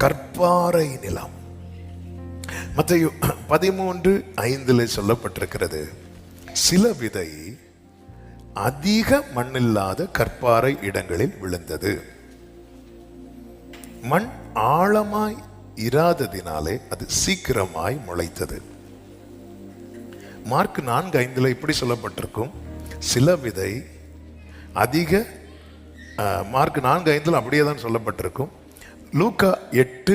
கற்பாறை நிலம். மற்ற பதிமூன்று ஐந்தில் சொல்லப்பட்டிருக்கிறது. சில விதை அதிக மண்ணில்லாத கற்பாறை இடங்களில் விழுந்தது. மண் ஆழமாய் இராததினாலே அது சீக்கிரமாய் முளைத்தது. மார்க் நான்கு ஐந்தில் இப்படி சொல்லப்பட்டிருக்கும். சில விதை அதிக மார்க் நான்கு ஐந்தில் அப்படியே தான் சொல்லப்பட்டிருக்கும். லூக்கா எட்டு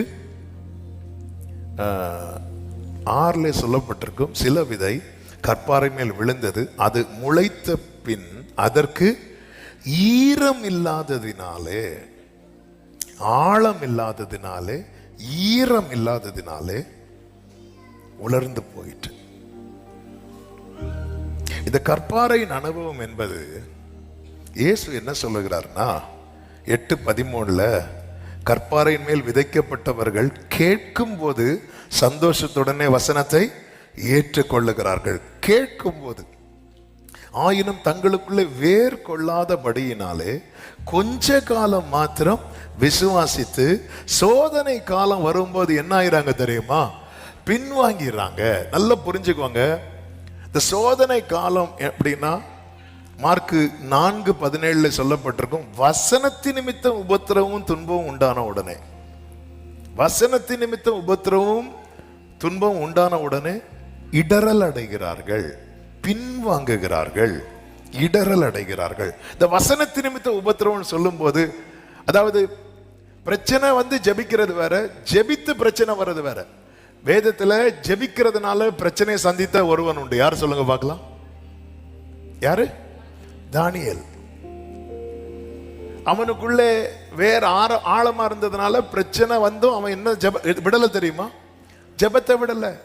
ஆறுல சொல்லப்பட்டிருக்கும் சில விதை கற்பாறை மேல் விழுந்தது அது முளைத்த பின் அதற்கு ஈரம் இல்லாததினாலே ஆழம் இல்லாததினாலே ஈரம் இல்லாததினாலே உலர்ந்து போயிட்டு இந்த கற்பாறையின் அனுபவம் என்பது இயேசு என்ன சொல்லுகிறார்னா எட்டு பதிமூணுல கற்பாறையின் மேல் விதைக்கப்பட்டவர்கள் கேட்கும் போது சந்தோஷத்துடனே வசனத்தை ஏற்றுக்கொள்ளுகிறார்கள். கேட்கும் போது ஆயினும் தங்களுக்குள்ளே வேர் கொள்ளாதபடியினாலே கொஞ்ச காலம் மாத்திரம் விசுவாசித்து சோதனை காலம் வரும்போது என்ன ஆயிராங்க தெரியுமா? பின்வாங்கிறாங்க நல்லா புரிஞ்சுக்கோங்க. இந்த சோதனை காலம் எப்படின்னா மார்க்கு நான்கு பதினேழுல சொல்லப்பட்டிருக்கும் வசனத்தின் நிமித்தம் உபத்திரவும் துன்பமும் உண்டான உடனே. வசனத்தின் நிமித்தம் உபத்திரவும் துன்பம் உண்டான உடனே இடரல் அடைகிறார்கள் பின்வாங்குகிறார்கள் இடரல் அடைகிறார்கள். இந்த வசனத்தின் நிமித்த உபத்திரவம் சொல்லும்போது அதாவது பிரச்சனை வந்து ஜெபிக்கிறது வேற ஜெபித்து பிரச்சனை வர்றது வேற. வேதத்துல ஜெபிக்கிறதுனால பிரச்சனையை சந்தித்த ஒருவன் உண்டு. யார் சொல்லுங்க பார்க்கலாம்? யாரு? தானியல். அவனுக்குள்ளே வேற ஆற ஆழமா இருந்ததுனால பிரச்சனை வந்தும் அவன் என்ன ஜெப விடலை தெரியுமா? ஜெபத்தை விடலை.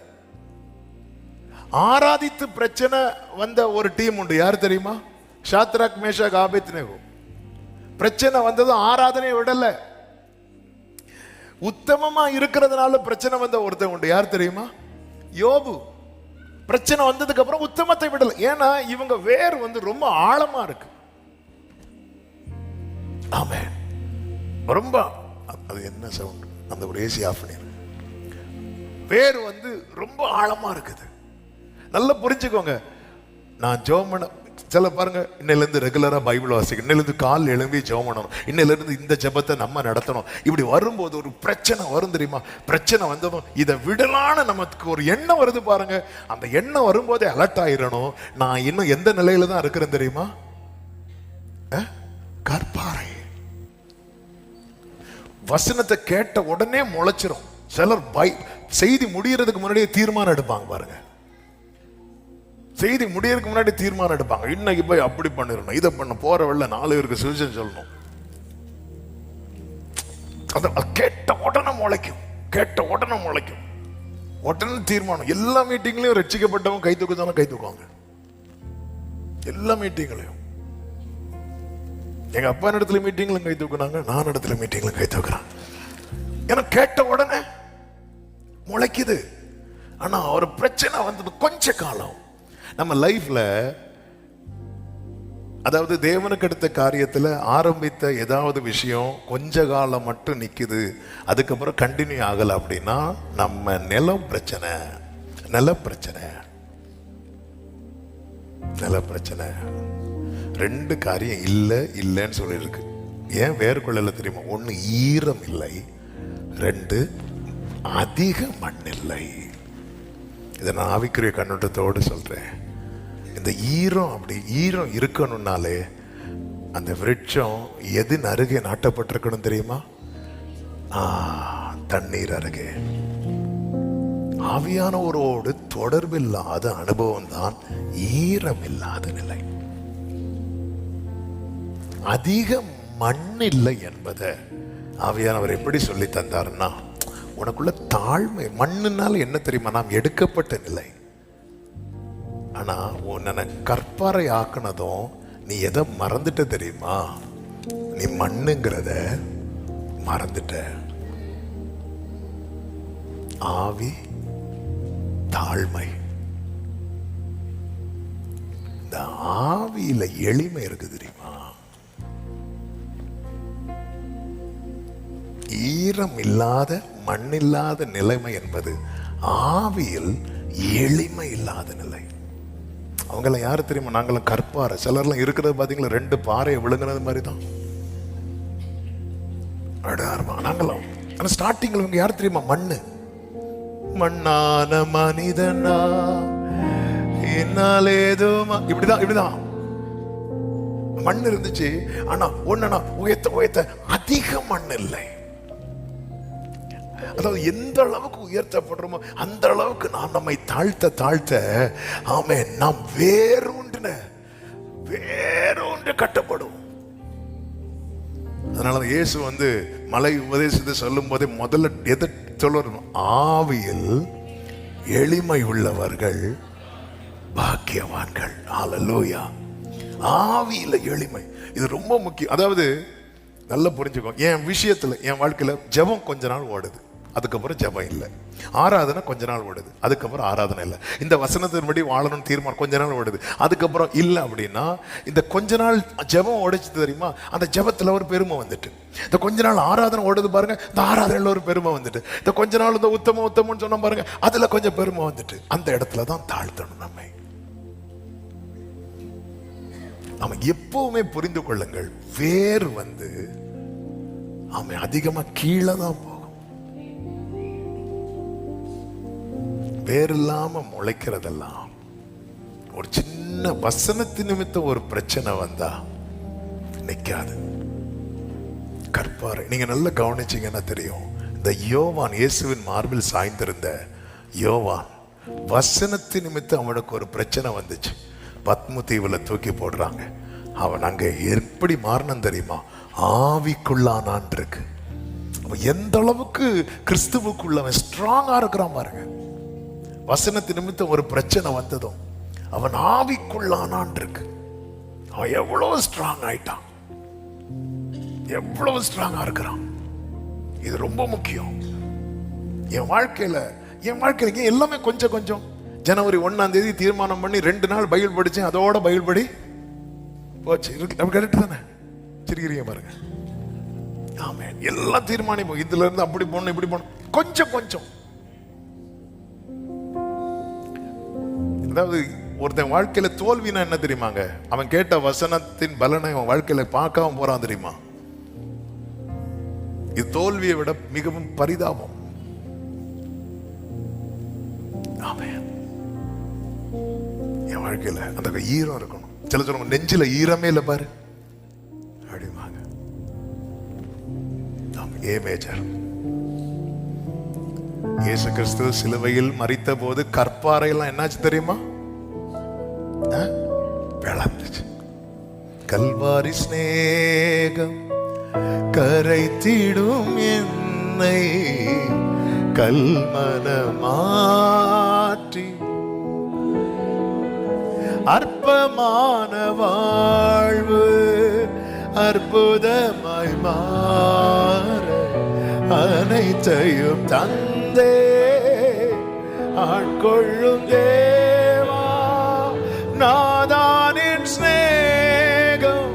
ஆராதித்து பிரச்சனை வந்த ஒரு டீம் உண்டு. யார் தெரியுமா? Shadrach Meshach Abednego. பிரச்சனை வந்ததும் ஆராதனை விடலை. உத்தமமா இருக்கிறதுனால பிரச்சனை வந்த ஒருத்தன் உண்டு. யார் தெரியுமா? யோபு. பிரச்சனை வந்ததுக்கு அப்புறம் உத்தமத்தை விடல. ஏன்னா இவங்க வேர் வந்து ரொம்ப ஆழமா இருக்கு. ஆமே ரொம்ப அது என்ன சவுண்ட்? அந்த ஒரு ஏசி ஆஃப் பண்ணி வேர் வந்து ரொம்ப ஆழமா இருக்குது. நல்லா புரிஞ்சுக்கோங்க. நான் ஜோமனை சில பாருங்க இன்னிலேருந்து ரெகுலராக பைபிள் வாசிக்கணும் இன்னிலேருந்து கால் எழும்பி ஜெபம் பண்ணணும். இன்னிலேருந்து இந்த ஜெபத்தை நம்ம நடத்தணும். இப்படி வரும்போது ஒரு பிரச்சனை வரும் தெரியுமா? பிரச்சனை வந்ததும் இதை விடலான்னு நமக்கு ஒரு எண்ணம் வருது பாருங்க. அந்த எண்ணம் வரும்போதே அலர்ட் ஆயிடணும் நான் இன்னும் எந்த நிலையில தான் இருக்கிறேன் தெரியுமா? கற்பாறை. வசனத்தை கேட்ட உடனே முளைச்சிரும். சிலர் பை செய்தி முடியறதுக்கு முன்னாடியே தீர்மானம் எடுப்பாங்க பாருங்க. செய்தி முடியறதுக்கு முன்னாடி தீர்மானம் எடுப்பாங்க. இன்னைக்கு போய் அப்படி பண்ணிடணும். இதை பண்ண. போற வழில நாலு பேருக்கு சுவிசேஷம் சொல்லணும். அது கேட்ட உடனே முளைக்கும். கேட்ட உடனே முளைக்கும். உடனே தீர்மானம். எல்லா மீட்டிங்லயும் ரட்சிக்கப்பட்டவங்க கை தூக்குதாலும் கை தூக்குவாங்க. எல்லா மீட்டிங்லையும் எங்க அப்பா இடத்துல மீட்டிங்ல கை தூக்குனாங்க. நான் இடத்துல மீட்டிங்ல கை தூக்குறேன். ஏன்னா கேட்ட உடனே முளைக்குது. ஆனா ஒரு பிரச்சனை வந்தது கொஞ்ச காலம் நம்ம லைஃப்ல அதாவது தேவனுக்கு அடுத்த காரியத்தில் ஆரம்பித்த ஏதாவது விஷயம் கொஞ்ச காலம் மட்டும் நிற்கிது அதுக்கப்புறம் கண்டினியூ ஆகலை அப்படின்னா நம்ம நிலம் பிரச்சனை. நில பிரச்சனை. நில பிரச்சனை. ரெண்டு காரியம் இல்லை இல்லைன்னு சொல்லியிருக்கு. ஏன் வேர்கொள்ளல தெரியுமா? ஒன்று ஈரம் இல்லை ரெண்டு அதிக மண் இல்லை. இதை நான் ஆவிக்குரிய கண்ணோட்டத்தோடு சொல்கிறேன் இந்த ஈரம் அப்படி ஈரம் இருக்கணும்னாலே அந்த விருட்சம் எது அருகே நாட்டப்பட்டிருக்கணும் தெரியுமா? ஆ, தண்ணீர் அருகே. ஆவியானவரோடு தொடர்பில்லாத அனுபவம் தான் ஈரம் இல்லாத நிலை. அதிக மண் இல்லை என்பதை ஆவியானவர் எப்படி சொல்லி தந்தாருன்னா உனக்குள்ள தாழ்மை மண்ணுனால என்ன தெரியுமா? நாம் எடுக்கப்பட்ட நிலை. ஆனா உன்னை கற்பாறை ஆக்குனதும் நீ எதை மறந்துட்ட தெரியுமா? நீ மண்ணுங்கிறத மறந்துட்ட. ஆவி தாழ்மை. இந்த ஆவியில எளிமை இருக்கு ஈரம் இல்லாத மண்ணில்லாத நிலைமை என்பது ஆவியில் எளிமை இல்லாத நிலை. அவங்கள யார் தெரியுமா? நாங்களும் கற்பாறை. சிலர்லாம் இருக்கிறது பார்த்தீங்களா ரெண்டு பாறையை விழுங்குறது மாதிரி தான் அடாரமா நாங்களாம். ஆனால் ஸ்டார்டிங்கில் இவங்க யார் தெரியுமா? மண்ணு. மண்ணான மனிதனா என்னால் ஏதோ இப்படிதான் இப்படிதான். மண் இருந்துச்சு. ஆனா ஒண்ணுனா உயர்த்த உயர்த்த அதிக மண் இல்லை. அதாவது எந்த அளவுக்கு உயர்த்தப்படுறோமோ அந்த அளவுக்கு நாம் நம்மை தாழ்த்த தாழ்த்த ஆமே நாம் வேரூன்றின வேறூன்று கட்டப்படும். அதனால இயேசு வந்து மலை உபதேசத்தை சொல்லும் போதே முதல்ல எதை சொல்லணும் ஆவியில் எளிமை உள்ளவர்கள் பாக்கியவான்கள். ஹalleluya ஆவியில் எளிமை. இது ரொம்ப முக்கியம். அதாவது நல்லா புரிஞ்சுக்கோ. என் விஷயத்துல என் வாழ்க்கையில ஜெபம் கொஞ்ச நாள் ஓடுது. அதுக்கப்புறம் ஜெபம் இல்லை. ஆராதனை கொஞ்ச நாள் ஓடுது. அதுக்கப்புறம் ஆராதனை இல்லை. இந்த வசனத்தின்படி வாழணும்னு தீர்மானம் கொஞ்ச நாள் ஓடுது. அதுக்கப்புறம் இல்லை அப்படின்னா இந்த கொஞ்ச நாள் ஜெபம் ஓடிச்சு தெரியுமா? அந்த ஜபத்தில் ஒரு பெருமை வந்துட்டு. இந்த கொஞ்ச நாள் ஆராதனை ஓடுது பாருங்க. இந்த ஆராதனையில் ஒரு பெருமை வந்துட்டு. இந்த கொஞ்ச நாள் இந்த உத்தம உத்தமம்னு சொன்ன பாருங்க. அதில் கொஞ்சம் பெருமை வந்துட்டு. அந்த இடத்துல தான் தாழ்த்தணும் நம்மை. நம்ம எப்பவுமே புரிந்து கொள்ளுங்கள். வேர் வந்து அவன் அதிகமாக கீழே தான் வேர் இல்லாம முளைக்கிறதெல்லாம் ஒரு சின்ன வசனத்து நிமித்தம் ஒரு பிரச்சனை வந்தா நிக்காது. கற்பாறை. நீங்க நல்லா கவனிச்சீங்கன்னா தெரியும். இந்த யோவான் இயேசுவின் மார்பில் சாய்ந்திருந்த யோவான் வசனத்து நிமித்தம் அவனுக்கு ஒரு பிரச்சனை வந்துச்சு. பத்மு தீவுல தூக்கி போடுறாங்க. அவன் அங்க எப்படி மாறினான் தெரியுமா? ஆவிக்குள்ளானான் இருக்கு. அவன் எந்த அளவுக்கு கிறிஸ்துவுக்குள்ள அவன் ஸ்ட்ராங்கா இருக்கிறான் பாருங்க. வசனத்து நிமித்தம் ஒரு பிரச்சனை வந்ததும் அவன் ஆவிக்குள்ளானான் இருக்கு அவன் எவ்வளவு ஸ்ட்ராங் ஆயிட்டான். எவ்வளவு ஸ்ட்ராங்கா இருக்கிறான். இது ரொம்ப முக்கியம். என் வாழ்க்கையில என் வாழ்க்கையில எல்லாமே கொஞ்சம் கொஞ்சம். ஜனவரி ஒன்னாம் தேதி தீர்மானம் பண்ணி ரெண்டு நாள் பயில் படிச்சேன் அதோட பயில் படி போச்சு. இருக்கு கரெக்ட் தானே? சிரிக்கிறீங்க பாருங்க. ஆமே எல்லாம் தீர்மானிப்போம். இதுல இருந்து அப்படி போகணும் இப்படி போகணும் கொஞ்சம் கொஞ்சம். அதாவது ஒருத்தன் வாழ்க்கையில தோல்வினா என்ன தெரியுமாங்க? அவன் கேட்ட வசனத்தின் பலனை அவன் வாழ்க்கையில பார்க்காம போறான் தெரியுமா? இது தோல்வியை விட மிகவும் பரிதாபம். என் வாழ்க்கையில அந்த ஈரம் இருக்கணும். சில சொல்லுவாங்க நெஞ்சில ஈரமே இல்லை பாரு. அப்படிமாங்க ஏ மேஜர் இயேசு கிறிஸ்து சிலுவையில் மறித்த போது கற்பாறையெல்லாம் என்னாச்சு தெரியுமா? விளந்துச்சு. பிளந்துச்சு கல்வாரி சிநேகம் கரைத்திடும் என்னை கல்மனமாற்றி. அற்பமான வாழ்வு அற்புதமாய் மாற அனைத்தையும் தந்தே ஆட்கொள்ளும் தேவா நாதானின் சிநேகம்.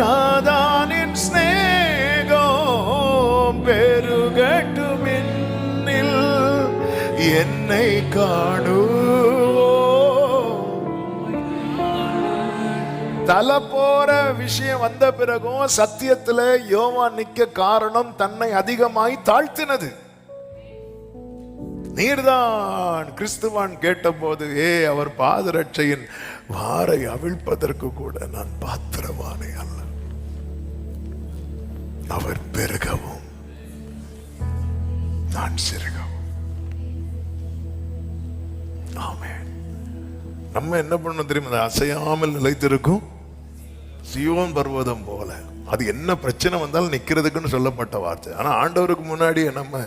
நாதானின் சிநேகம் பெருகட்டும் என்னை காணும் தலை போற விஷயம் வந்த பிறகும் சத்தியத்துல யோவான் நிக்க காரணம் தன்னை அதிகமாய் தாழ்த்தினது. நீர்தான் கிறிஸ்துவான் கேட்டபோது ஏ அவர் பாதரட்சையின் வாரை அவிழ்ப்பதற்கு கூட நான் பாத்திரவானே அல்ல. அவர் பெருகவும் நான் சிறுகவும். ஆமே நம்ம என்ன பண்ணணும் தெரியுமா? அசையாமல் நிலைத்திருக்கும். சியோன் பர்வதம் போல. அது என்ன பிரச்சனை வந்தாலும் நிக்கிறதுக்குன்னு சொல்லப்பட்ட வார்த்தை. ஆனா ஆண்டவருக்கு முன்னாடி நம்ம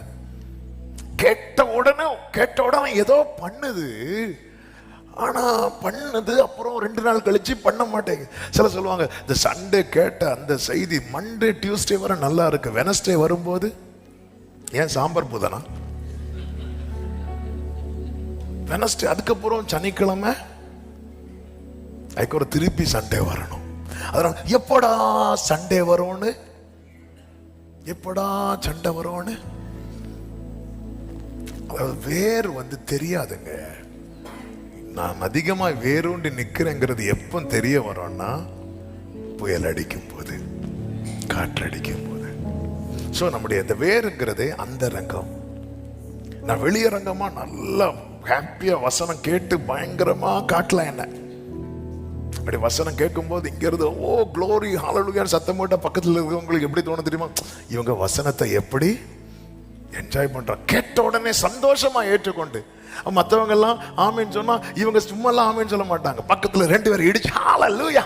கேட்ட உடனே கேட்ட உடனே ஏதோ பண்ணுது. ஆனா பண்ணது அப்புறம் ரெண்டு நாள் கழிச்சு பண்ண மாட்டேங்க. சில சொல்லுவாங்க இந்த சண்டே கேட்ட அந்த செய்தி மண்டே டியூஸ்டே வர நல்லா இருக்கு. வெனஸ்டே வரும்போது ஏன் சாம்பார் புதனா? வெனஸ்டே அதுக்கப்புறம் சனிக்கிழமை அதுக்கப்புறம் திருப்பி சண்டே வரணும். அதனால் எப்படா சண்டே வரும்னு? எப்படா சண்டை வரும்னு? அதாவது வேர் வந்து தெரியாதுங்க. நான் அதிகமாக வேரூண்டி நிற்கிறேங்கிறது எப்போ தெரிய வரோன்னா புயல் அடிக்கும் போது காற்றடிக்கும் போது ஸோ நம்முடைய இந்த வேருங்கிறது அந்த ரங்கம். நான் வெளியரங்கமா நல்லா ஹாப்பியாக வசனம் கேட்டு பயங்கரமாக காட்டலாம் என்ன. அப்படி வசனம் கேட்கும்போது இங்கேருந்து ஓ க்ளோரி ஹாலலுகான்னு சத்தம் போட்டால் பக்கத்தில் இருக்கிறவங்களுக்கு எப்படி தோணும் தெரியுமா? இவங்க வசனத்தை எப்படி என்ஜாய் பண்ணுறோம் கேட்ட உடனே சந்தோஷமாக ஏற்றுக்கொண்டு. மற்றவங்க எல்லாம் சொன்னால் இவங்க சும்மாலாம் ஆமின்னு சொல்ல மாட்டாங்க. பக்கத்தில் ரெண்டு பேரும் இடிச்சு ஹாலலுயா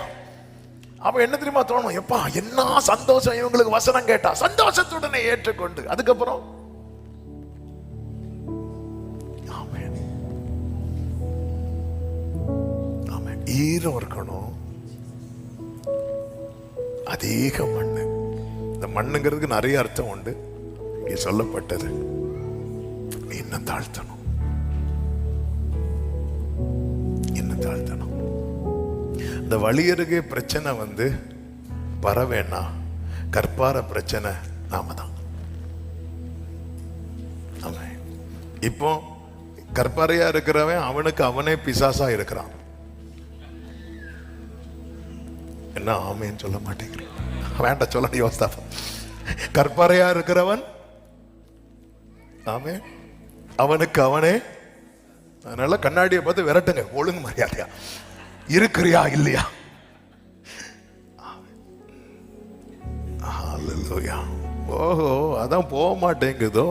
அப்போ என்ன தெரியுமா தோணும்? எப்பா என்ன சந்தோஷம் இவங்களுக்கு வசனம் கேட்டா? சந்தோஷத்துடனே ஏற்றுக்கொண்டு. அதுக்கப்புறம் ஈரம் இருக்கணும். அதிக மண்ணு. இந்த மண்ணுங்கிறதுக்கு நிறைய அர்த்தம் உண்டு. இங்கே சொல்லப்பட்டது. நீ இன்னும் தாழ்த்தணும். இன்னும் தாழ்த்தணும். இந்த வழியருகே பிரச்சனை வந்து வரவேன்னா கற்பார பிரச்சனை நாம தான். இப்போ கற்பாரையா இருக்கிறவன் அவனுக்கு அவனே பிசாசா இருக்கிறான். என்ன ஆமேன்னு சொல்ல மாட்டேங்கிறேன் வேண்டாம் சொல்ல யோசித்தா கற்பாரையா இருக்கிறவன் ஆமே அவனுக்கு அவனே. அதனால கண்ணாடியை பார்த்து விரட்டுங்க ஒழுங்கு மரியாதையா. இருக்கிறியா இல்லையா? ஓஹோ அதான் போக மாட்டேங்குதோ?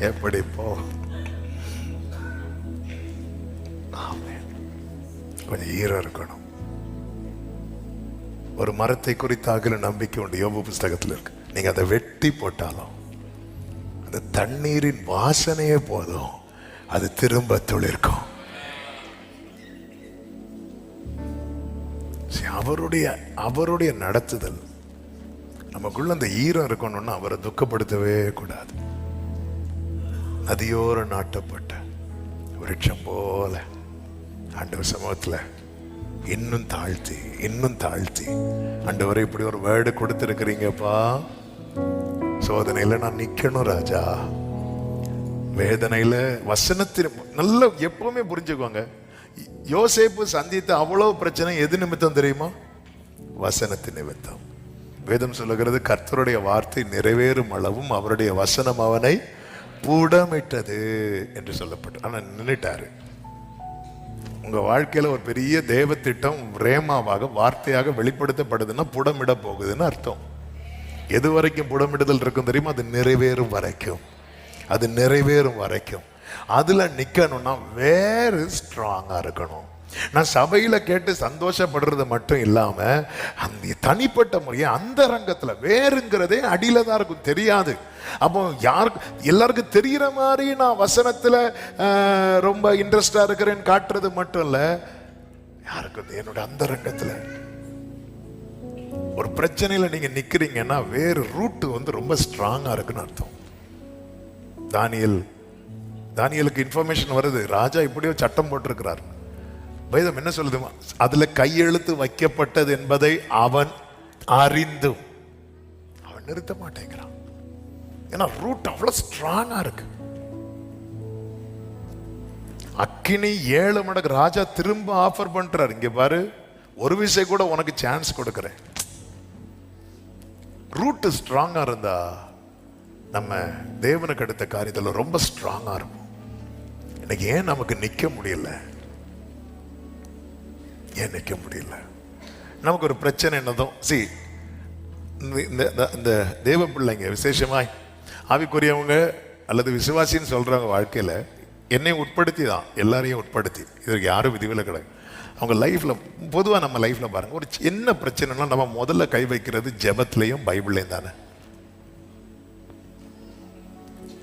எப்படி போ? ஆமே கொஞ்சம் ஈரம் இருக்கணும். ஒரு மரத்தை குறித்த அகல நம்பிக்கை உண்டு யோபு புஸ்தகத்தில் இருக்கு. நீங்க அதை வெட்டி போட்டாலும் அந்த தண்ணீரின் வாசனையே போதும். அது திரும்ப துளிர்க்கும். அவருடைய அவருடைய நடத்துதல் நமக்குள்ள அந்த ஈரம் இருக்கணும்னா அவரை துக்கப்படுத்தவே கூடாது. நதியோர நாட்டப்பட்ட விருட்சம் போல. ஆண்டவர் சமூகத்துல இன்னும் தாழ்த்தி இன்னும் தாழ்த்தி. ஆண்டவரை இப்படி ஒரு வேர்டு கொடுத்துருக்குறீங்கப்பா. சோதனையில நான் நிற்கணும் ராஜா. வேதனையில வசனத்தின் நல்ல எப்பவுமே புரிஞ்சுக்கோங்க. யோசேப்பு சந்தித்த அவ்வளோ பிரச்சனை எது நிமித்தம் தெரியுமா? வசனத்தின் நிமித்தம். வேதம் சொல்லுகிறது கர்த்தருடைய வார்த்தை நிறைவேறும் அளவும் அவருடைய வசனம் அவனை புடமிட்டது என்று சொல்லப்பட்டு ஆனால் நின்னுட்டாரு. உங்கள் வாழ்க்கையில் ஒரு பெரிய தேவ திட்டம் ரேமாவாக வார்த்தையாக வெளிப்படுத்தப்படுதுன்னா புடமிட போகுதுன்னு அர்த்தம். எது வரைக்கும் புடமிடுதல் இருக்கும் தெரியுமா? அது நிறைவேறும் வரைக்கும். அது நிறைவேறும் வரைக்கும். அதில் நிற்கணும்னா வேறு ஸ்ட்ராங்காக இருக்கணும். நான் சபையில் கேட்டு சந்தோஷப்படுறது மட்டும் இல்லாமல் அந்த தனிப்பட்ட முறையை அந்த ரங்கத்தில் வேறுங்கிறதே அடியில் தான் இருக்கும் தெரியாது. அப்போ யாருக்கு எல்லாருக்கும் தெரிகிற மாதிரி நான் வசனத்தில் ரொம்ப இன்ட்ரெஸ்டாக இருக்கிறேன்னு காட்டுறது மட்டும் இல்லை யாருக்கும் என்னோட அந்த ரங்கத்தில் ஒரு பிரச்சனையில் நீங்கள் நிற்கிறீங்கன்னா வேறு ரூட்டு வந்து ரொம்ப ஸ்ட்ராங்காக இருக்குன்னு அர்த்தம். தானியல் தானியலுக்கு இன்ஃபர்மேஷன் வருது. ராஜா இப்படியோ சட்டம் போட்டிருக்கிறார். வேதம் என்ன சொல்லுதுமா அதுல கையெழுத்து வைக்கப்பட்டது என்பதை அவன் அறிந்தும். அவன் நிறுத்த மாட்டேங்கிறான். ஏன்னா ரூட் அவ்வளவு ஸ்ட்ராங்கா இருக்கு. அக்கினி ஏழு மடங்கு ராஜா திரும்ப ஆஃபர் பண்றாரு. இங்க பாரு ஒரு விஷயம் கூட உனக்கு சான்ஸ் கொடுக்குறேன். ரூட் ஸ்ட்ராங்கா இருந்தா நம்ம தேவனுக்கு அடுத்த காரியத்தில் ரொம்ப ஸ்ட்ராங்கா இருக்கும் இன்னைக்கு ஏன் நமக்கு நிக்க முடியல? ஏன் நிற்க முடியல? நமக்கு ஒரு பிரச்சனை என்னதும் சி இந்த இந்த- தேவ பிள்ளைங்க விசேஷமாய் ஆவிக்குரியவங்க அல்லது விசுவாசின்னு சொல்கிறவங்க வாழ்க்கையில் என்னை உட்படுத்தி தான் எல்லாரையும் உட்படுத்தி. இதற்கு யாரும் விதிவில் கிடையாது அவங்க லைஃப்பில் பொதுவாக நம்ம லைஃப்பில் பாருங்க ஒரு என்ன பிரச்சனைனா நம்ம முதல்ல கை வைக்கிறது ஜபத்துலேயும் பைபிள்லையும் தானே.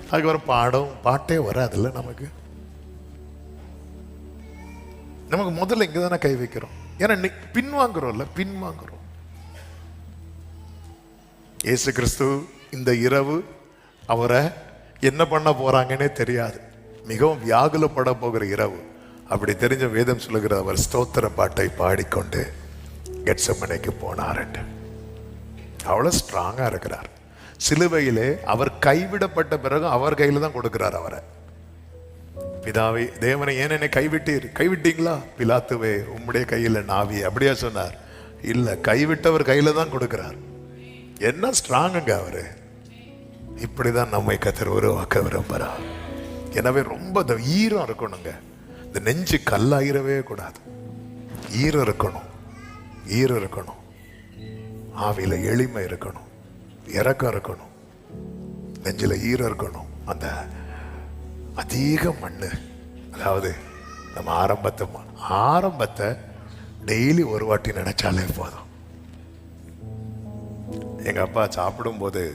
அதுக்கப்புறம் பாடம் பாட்டே வராதுல்ல நமக்கு. நமக்கு முதல்ல இங்கே தானே கை வைக்கிறோம். ஏன்னா பின்வாங்குறோம்ல பின்வாங்குறோம். இயேசு கிறிஸ்து இந்த இரவு அவரை என்ன பண்ண போறாங்கன்னே தெரியாது. மிகவும் வியாகுலப்பட போகிற இரவு. அப்படி தெரிஞ்ச வேதம் சொல்லுகிற அவர் ஸ்தோத்திர பாட்டை பாடிக்கொண்டு கெட்சமனைக்கு போனார் அவ்வளோ ஸ்ட்ராங்காக இருக்கிறார். சிலுவையிலே அவர் கைவிடப்பட்ட பிறகு அவர் கையில் தான் கொடுக்கிறார் அவரை. பிதாவை தேவனை ஏன் என்னை கைவிட்டீர்? கைவிட்டீங்களா? பிலாத்துவே உம்முடைய கையில் நாவி. அப்படியா சொன்னார். இல்லை கைவிட்டவர் கையில தான் கொடுக்குறார். என்ன ஸ்ட்ராங்குங்க அவரு. இப்படிதான் நம்மை கத்தர் உருவாக்க விரும்புகிறார். எனவே ரொம்ப இந்த ஈரம் இருக்கணுங்க. இந்த நெஞ்சு கல்லாயிரவே கூடாது. ஈரம் இருக்கணும். ஈரம் இருக்கணும். ஆவியில எளிமை இருக்கணும். இறக்கம் இருக்கணும். நெஞ்சில் ஈரம் இருக்கணும். அந்த அதிக மண்ணு. அதாவது நம்ம ஆரம்பத்தை ஆரம்பத்தை டெய்லி ஒரு வாட்டி நினைச்சாலே போதும். எங்கள் அப்பா சாப்பிடும்போது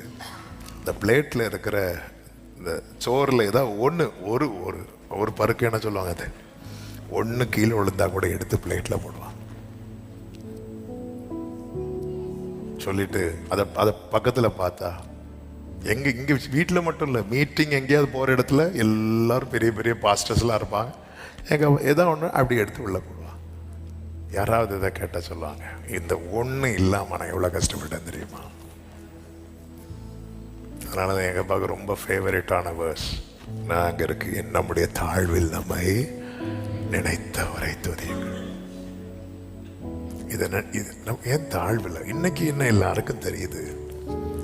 இந்த பிளேட்டில் இருக்கிற இந்த சோறில் ஏதாவது ஒன்று ஒரு ஒரு ஒரு பருக்கு என்ன சொல்லுவாங்க அது? ஒன்று கீழே விழுந்தா கூட எடுத்து பிளேட்டில் போடுவான். சொல்லிட்டு அதை அதை பக்கத்தில் பார்த்தா எங்க இங்க வீட்டில் மட்டும் இல்லை மீட்டிங் எங்கேயாவது போகிற இடத்துல எல்லாரும் பெரிய பெரிய பாஸ்டர்ஸ்லாம் இருப்பாங்க. எங்கள் எதோ ஒன்று அப்படி எடுத்து உள்ள போடுவான் யாராவது இதை கேட்டால் சொல்லுவாங்க இந்த ஒன்று இல்லாமல் நான் எவ்வளோ கஷ்டப்பட்டேன் தெரியுமா? அதனால தான் எங்கள் அப்பாவுக்கு ரொம்ப ஃபேவரட்டான வேர்ஸ் நாங்கள் இருக்கு நம்முடைய தாழ்வில் நம்மை நினைத்தவரை துதியுங்கள். இதை இது நம் ஏன் தாழ்வில்? இன்னைக்கு என்ன எல்லாருக்கும் தெரியுது?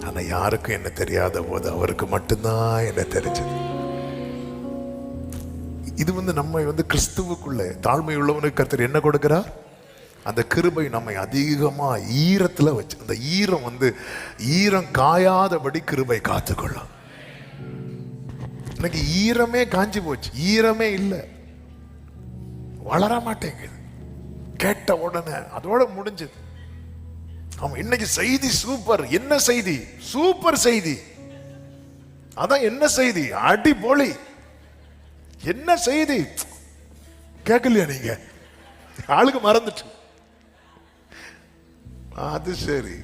ஆனால் யாருக்கும் என்ன தெரியாத போது அவருக்கு மட்டும்தான் என்ன தெரிஞ்சது. இது வந்து நம்ம வந்து கிறிஸ்துவுக்குள்ள தாழ்மை உள்ளவனுக்கு கருத்தர் என்ன கொடுக்கிறார்? அந்த கிருபை நம்மை அதிகமாக ஈரத்துல வச்சு அந்த ஈரம் வந்து ஈரம் காயாதபடி கிருபை காத்துக்கொள்ளும். இன்னைக்கு ஈரமே காஞ்சி போச்சு ஈரமே இல்லை. வளர மாட்டேங்குது கேட்ட உடனே அதோட முடிஞ்சது. ஆமா இன்னைக்கு செய்தி சூப்பர். என்ன செய்தி? சூப்பர் செய்தி. அதான் என்ன செய்தி? அடிபொலி என்ன செய்தி? கேட்கலையா நீங்க? ஆளுக்கு மறந்துட்டு. அது சரி.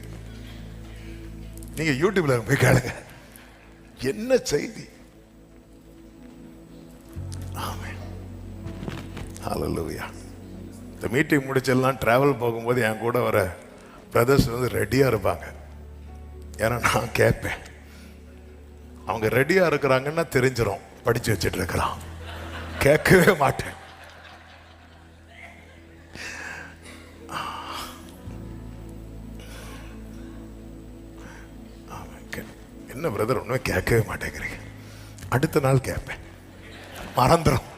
நீங்க யூடியூப்ல போய் கேளுங்க. என்ன செய்தி? ஆமென். இந்த மீட்டிங் முடிச்செல்லாம் டிராவல் போகும்போது என் கூட வர பிரதர்ஸ் வந்து ரெடியாக இருப்பாங்க. ஏன்னா நான் கேட்பேன். அவங்க ரெடியாக இருக்கிறாங்கன்னா தெரிஞ்சிடும் படித்து வச்சுட்டு இருக்கிறான் கேட்கவே மாட்டேன். ஆமாம், கே- என்ன பிரதர் ஒன்றுமே கேட்கவே மாட்டேங்கிறீங்க. அடுத்த நாள் கேட்பேன். மறந்துடும்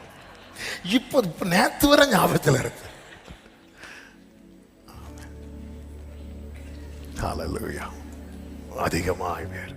இப்போ இப்போ நேற்று வர ஞாபகத்தில் இருக்கு. ஹalleluya அதிகமாய் வேறு